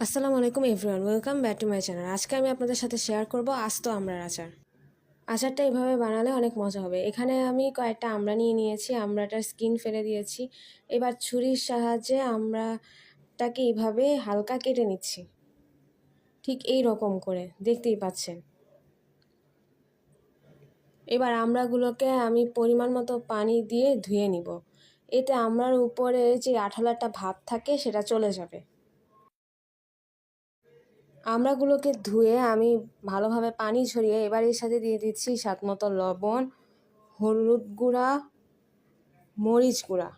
আসসালামু আলাইকুম, everyone. Welcome back to my channel আজকে আমি আপনাদের সাথে শেয়ার করব আস্ত আমড়ার আচার। আচারটা এভাবে বানালে অনেক মজা হবে। এখানে আমি কয়েকটা আমড়া নিয়ে নিয়েছি। আমড়াটার স্কিন ফেলে দিয়েছি। এবার ছুরির সাহায্যে আমড়াটাকে এইভাবে হালকা কেটে নিচ্ছি। ঠিক এই রকম করে। দেখতেই পাচ্ছেন। এবার আমড়াগুলোকে আমি পরিমাণ মতো পানি দিয়ে ধুয়ে নিব। এতে আমড়ার উপরে যে আঠালো একটা ভাব থাকে, সেটা চলে যাবে। আমড়াগুলোকে ধুয়ে আমি ভালোভাবে পানি ঝরিয়ে এবার এর সাথে দিয়ে দিচ্ছি স্বাদ মতো লবণ, হলুদ গুঁড়া, মরিচ গুঁড়া।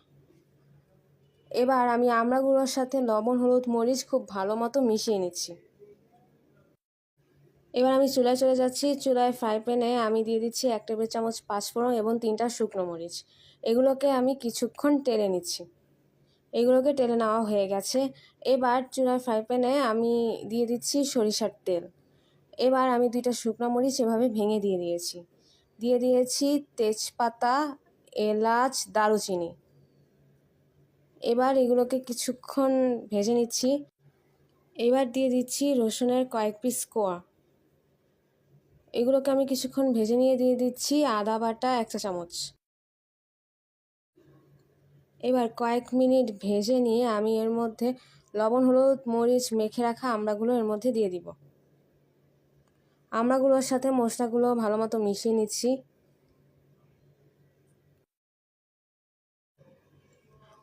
এবার আমি আমড়াগুলোর সাথে লবণ, হলুদ, মরিচ খুব ভালো মতো মিশিয়ে নিচ্ছি। এবার আমি চুলায় চলে যাচ্ছি। চুলায় ফ্রাই প্যানে আমি দিয়ে দিচ্ছি এক টেবিল চামচ পাঁচফোড়ন এবং তিনটা শুকনো মরিচ। এগুলোকে আমি কিছুক্ষণ টেলে নিচ্ছি। এগুলোকে টেলে নেওয়া হয়ে গেছে। এবার চুলার ফ্রাই প্যানে আমি দিয়ে দিচ্ছি সরিষার তেল। এবার আমি দুইটা শুকনো মরিচ এভাবে ভেঙে দিয়ে দিয়েছি। দিয়ে দিয়েছি তেজপাতা, এলাচ, দারুচিনি। এবার এগুলোকে কিছুক্ষণ ভেজে নিচ্ছি। এবার দিয়ে দিচ্ছি রসুনের কয়েক পিস কোয়া। এগুলোকে আমি কিছুক্ষণ ভেজে নিয়ে দিয়ে দিচ্ছি আদা বাটা এক চা চামচ। এবার কয়েক মিনিট ভেজে নিয়ে আমি এর মধ্যে লবণ, হলুদ, মরিচ মেখে রাখা আমড়াগুলো এর মধ্যে দিয়ে দিব। আমড়াগুলোর সাথে মশলাগুলো ভালো মতো মিশিয়ে নিচ্ছি।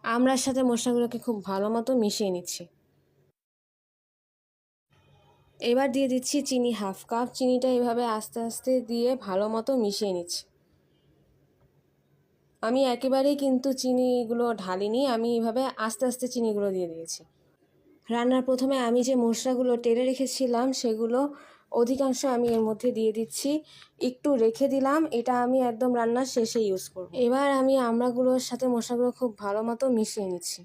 আমড়ার সাথে মশলাগুলোকে খুব ভালো মতো মিশিয়ে নিচ্ছি। এবার দিয়ে দিচ্ছি চিনি হাফ কাপ। চিনিটা এভাবে আস্তে আস্তে দিয়ে ভালো মতো মিশিয়ে নিচ্ছি। আমি একেবারেই কিন্তু চিনিগুলো ঢালিনি, আমি এভাবে আস্তে আস্তে চিনিগুলো দিয়ে দিয়েছি। রান্নার প্রথমে আমি যে মশলাগুলো টেরে রেখেছিলাম, সেগুলো অধিকাংশ আমি এর মধ্যে দিয়ে দিচ্ছি। একটু রেখে দিলাম, এটা আমি একদম রান্নার শেষে ইউজ করব। এবার আমি আমড়াগুলোর সাথে মশলাগুলো খুব ভালো মতো মিশিয়ে নিচ্ছি।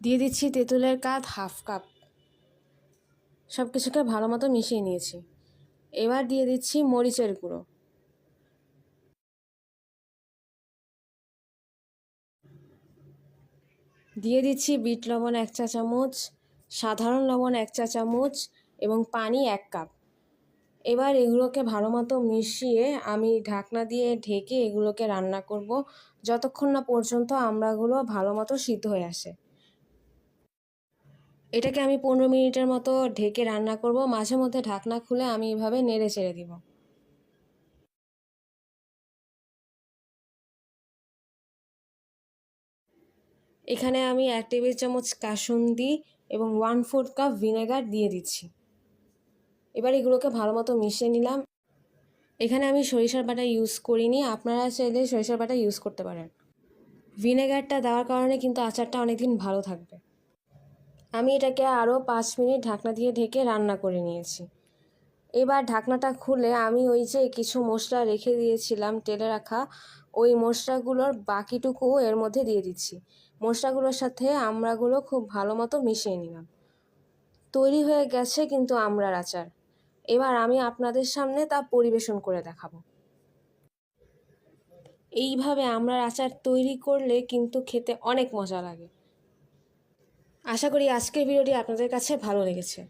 দিয়ে দিচ্ছি তেঁতুলের কাত হাফ কাপ। সব কিছুকে ভালো মতো মিশিয়ে নিয়েছি। এবার দিয়ে দিচ্ছি মরিচের গুঁড়ো। দিয়ে দিচ্ছি বিট লবণ এক চা চামচ, সাধারণ লবণ এক চা চামচ এবং পানি এক কাপ। এবার এগুলোকে ভালো মতো মিশিয়ে আমি ঢাকনা দিয়ে ঢেকে এগুলোকে রান্না করব। যতক্ষণ না পর্যন্ত আমড়াগুলো ভালো মতো সিদ্ধ হয়ে আসে। এটাকে আমি পনেরো মিনিটের মতো ঢেকে রান্না করব। মাঝে মধ্যে ঢাকনা খুলে আমি এভাবে নেড়ে ছেড়ে দিব। এখানে আমি এক টেবিল চামচ কাসুন্দি এবং ওয়ান ফোর্থ কাপ ভিনেগার দিয়ে দিচ্ছি। এবার এগুলোকে ভালো মতো মিশিয়ে নিলাম। এখানে আমি সরিষার বাটা ইউজ করিনি, আপনারা চাইলে সরিষার বাটা ইউজ করতে পারেন। ভিনেগারটা দেওয়ার কারণে কিন্তু আচারটা অনেকদিন ভালো থাকবে। আমি এটাকে আরও পাঁচ মিনিট ঢাকনা দিয়ে ঢেকে রান্না করে নিয়েছি। এবার ঢাকনাটা খুলে আমি ওই যে কিছু মশলা রেখে দিয়েছিলাম তেলে রাখা। ওই মশলাগুলোর বাকিটুকু এর মধ্যে দিয়ে দিচ্ছি। মশলাগুলোর সাথে আমড়াগুলো খুব ভালো মতো মিশিয়ে নিলাম। তৈরি হয়ে গেছে কিন্তু আমড়ার আচার। এবার আমি আপনাদের সামনে তা পরিবেশন করে দেখাবো। এইভাবে আমড়ার আচার তৈরি করলে কিন্তু খেতে অনেক মজা লাগে। আশা করি আজকের ভিডিওটি আপনাদের কাছে ভালো লেগেছে।